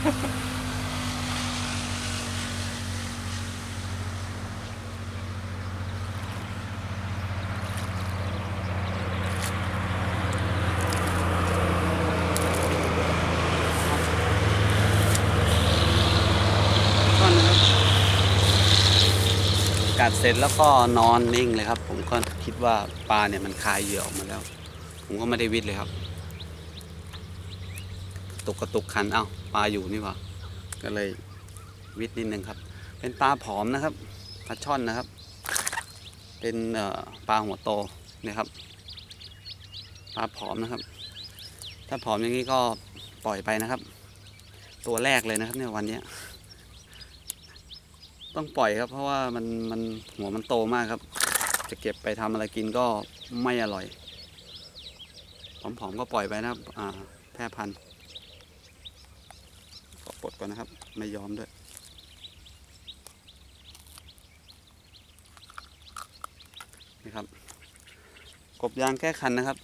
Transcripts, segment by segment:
กัดเสร็จแล้วก็นอนนิ่งเลยครับ ผมก็คิดว่าปลาเนี่ยมันคายเหยื่อออกมาแล้ว ผมก็ไม่ได้วิทย์เลยครับ ตุกกระตุกคันเอ้าปลาอยู่นี่ว่าก็เลยวิทย์นิดนึงครับ เป็นปลาผอมนะครับปลาช่อนนะครับ เป็นปลาหัวโตนี่ยครับปลาผอมนะครับ ถ้าผอมอย่างนี้ก็ปล่อยไปนะครับ ตัวแรกเลยนะครับเนี่ยวันนี้ต้องปล่อยครับ เพราะว่ามันมันหัวมันโตมากครับ จะเก็บไปทำอะไรกินก็ไม่อร่อยผอมๆก็ปล่อยไปนะครับแพร่พันธุ์ ปลดก่อนนะครับ ไม่ยอมด้วย นี่ครับ กบยางแก้คันนะครับ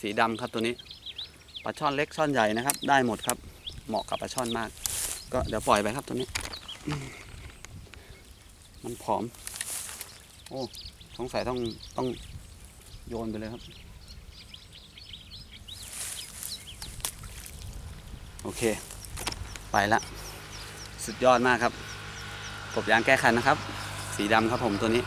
สีดำครับตัวนี้ปลาช่อนเล็กช่อนใหญ่นะครับ ได้หมดครับ เหมาะกับปลาช่อนมาก ก็เดี๋ยวปล่อยไปครับตัวนี้ มันผอม โอ้สงสัยต้องต้องโยนไปเลยครับโอเค ไปละ สุดยอดมากครับกบยางแก้คันนะครับ สีดำครับผมตัวนี้